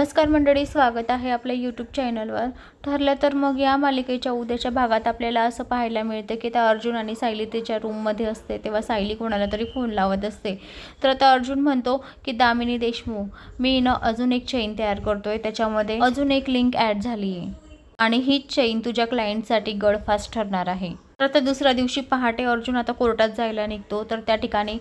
नमस्कार मंडळी स्वागत आहे आपल्या यूट्यूब चॅनलवर ठरलं तर मग या मालिकेच्या उद्याच्या भागात आपल्याला असं पाहायला मिळतं की त्या अर्जुन आणि सायली त्याच्या रूममध्ये असते तेव्हा सायली कोणाला तरी फोन लावत असते. तर आता अर्जुन म्हणतो की दामिनी देशमुख मी ना अजून एक चेन तयार करतोय त्याच्यामध्ये अजून एक लिंक ॲड झाली आहे आणि हीच चेन तुझ्या क्लायंटसाठी गडफास्ट ठरणार आहे. तर त्या दुसऱ्या दिवशी पहाटे अर्जुन आता कोर्टात जायला निघतो. तर त्या ठिकाणी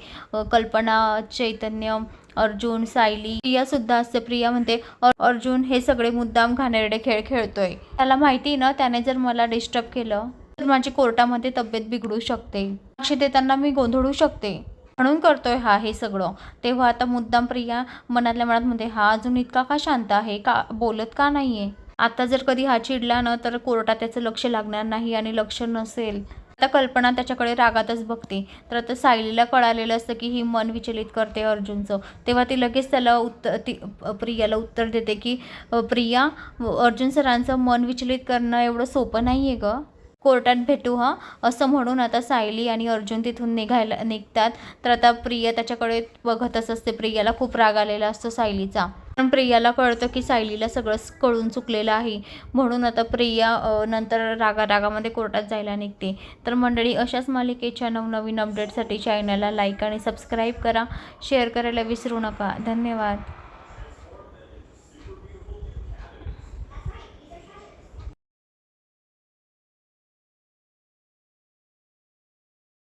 कल्पना चैतन्य अर्जुन सायली प्रिया सुद्धा असते. प्रिया म्हणते अर्जुन हे सगळे मुद्दाम घाणेरडे खेळ खेळतोय. त्याला माहिती ना त्याने जर मला डिस्टर्ब केलं तर माझी कोर्टामध्ये तब्येत बिघडू शकते. साक्षी देताना मी गोंधळू शकते. म्हणून करतोय हा हे सगळं. तेव्हा आता मुद्दाम प्रिया मनातल्या मनात म्हणते हा अजून इतका का शांत आहे? का बोलत का नाहीये? आता जर कधी हा चिडला ना तर कोर्टात त्याचं लक्ष लागणार नाही आणि लक्ष नसेल. आता कल्पना त्याच्याकडे रागातच बघते. तर आता सायलीला कळालेलं असतं की ही मन विचलित करते अर्जुनचं. तेव्हा ती लगेच त्याला उत्तर ती प्रियाला उत्तर देते की प्रिया अर्जुन सरांचं मन विचलित करणं एवढं सोपं नाही आहे गं. कोर्टात भेटू हा? असं म्हणून आता सायली आणि अर्जुन तिथून निघायला निघतात. तर आता प्रिया त्याच्याकडे बघतच असते. प्रियाला खूप राग आलेला असतो सायलीचा. पण प्रियाला कळतं की सायलीला सगळंच कळून चुकलेलं आहे. म्हणून आता प्रिया नंतर रागा रागामध्ये कोर्टात जायला निघते. तर मंडळी अशाच मालिकेच्या नवनवीन अपडेटसाठी चॅनलला लाईक आणि सबस्क्राईब करा. शेअर करायला विसरू नका. धन्यवाद.